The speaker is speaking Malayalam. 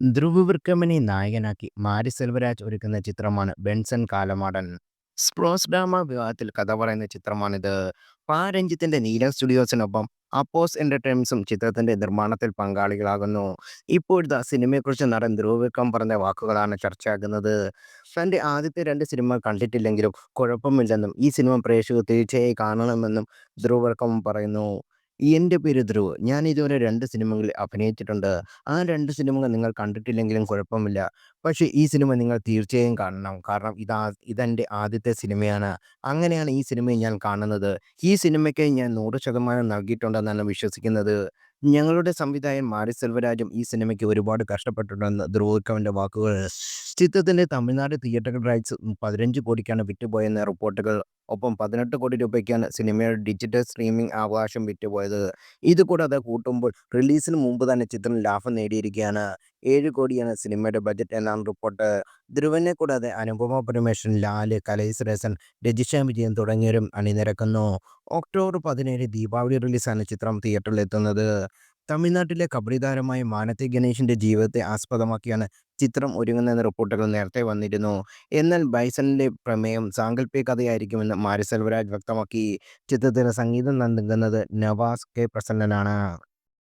ധ്രുവ് വിക്രമനെ നായകനാക്കി മാരി സെൽവരാജ് ഒരുക്കുന്ന ചിത്രമാണ് ബെൻസൺ കാലമാടൻ. സ്പ്രോസ് ഡാമ വിവാഹത്തിൽ കഥ പറയുന്ന ചിത്രമാണിത്. പാ നീല സ്റ്റുഡിയോസിനൊപ്പം അപ്പോസ് എന്റർടൈൻമെന്റ്സും ചിത്രത്തിന്റെ നിർമ്മാണത്തിൽ പങ്കാളികളാകുന്നു. ഇപ്പോഴത്തെ സിനിമയെക്കുറിച്ച് നടൻ ധ്രുവവിക്രം പറഞ്ഞ വാക്കുകളാണ് ചർച്ചയാകുന്നത്. തന്റെ ആദ്യത്തെ രണ്ട് സിനിമ കണ്ടിട്ടില്ലെങ്കിലും കുഴപ്പമില്ലെന്നും ഈ സിനിമ പ്രേക്ഷകർ തീർച്ചയായി കാണണമെന്നും ധ്രുവവിക്രം പറയുന്നു. എന്റെ പേര് ധ്രുവ്. ഞാൻ ഇതുവരെ രണ്ട് സിനിമകളിൽ അഭിനയിച്ചിട്ടുണ്ട്. ആ രണ്ട് സിനിമകൾ നിങ്ങൾ കണ്ടിട്ടില്ലെങ്കിലും കുഴപ്പമില്ല. പക്ഷേ ഈ സിനിമ നിങ്ങൾ തീർച്ചയായും കാണണം. കാരണം ഇതാ ഇതെന്റെ ആദ്യത്തെ സിനിമയാണ്. അങ്ങനെയാണ് ഈ സിനിമയെ ഞാൻ കാണുന്നത്. ഈ സിനിമയ്ക്ക് ഞാൻ 100% നൽകിയിട്ടുണ്ടെന്നാണ് വിശ്വസിക്കുന്നത്. ഞങ്ങളുടെ സംവിധായൻ മാരി സെൽവരാജും ഈ സിനിമയ്ക്ക് ഒരുപാട് കഷ്ടപ്പെട്ടിട്ടുണ്ടെന്ന് ധ്രുവ് വിക്രമിന്റെ വാക്കുകൾ. ചിത്രത്തിന്റെ തമിഴ്നാട് തിയേറ്റർ റൈറ്റ്സ് 15 കോടിക്കാണ് വിറ്റുപോയെന്ന റിപ്പോർട്ടുകൾ. ഒപ്പം 18 കോടി രൂപയ്ക്കാണ് സിനിമയുടെ ഡിജിറ്റൽ സ്ട്രീമിംഗ് അവകാശം വിറ്റുപോയത്. ഇതുകൂടാതെ കൂട്ടുമ്പോൾ റിലീസിന് മുമ്പ് തന്നെ ചിത്രം ലാഭം നേടിയിരിക്കുകയാണ്. 7 കോടിയാണ് സിനിമയുടെ ബജറ്റ് എന്നാണ് റിപ്പോർട്ട്. ധ്രുവനെ കൂടാതെ അനുപമ പരമേശ്വരൻ, ലാൽ, കലൈ സുരേശൻ, രജിഷ വിജയൻ തുടങ്ങിയവരും അണിനിരക്കുന്നു. ഒക്ടോബർ 17 ദീപാവലി റിലീസാണ് ചിത്രം തിയേറ്ററിൽ എത്തുന്നത് തമിഴ്നാട്ടിലെ കബഡി താരമായ മാനത്തെ ഗണേഷിന്റെ ജീവിതത്തെ ആസ്പദമാക്കിയാണ് ചിത്രം ഒരുങ്ങുന്നതെന്ന റിപ്പോർട്ടുകൾ നേരത്തെ വന്നിരുന്നു. എന്നാൽ ബൈസണിന്റെ പ്രമേയം സാങ്കല്പിക കഥയായിരിക്കുമെന്ന് മാരി സെൽവരാജ് വ്യക്തമാക്കി. ചിത്രത്തിന് സംഗീതം നൽകുന്നത് നവാസ് കെ പ്രസന്നനാണ്.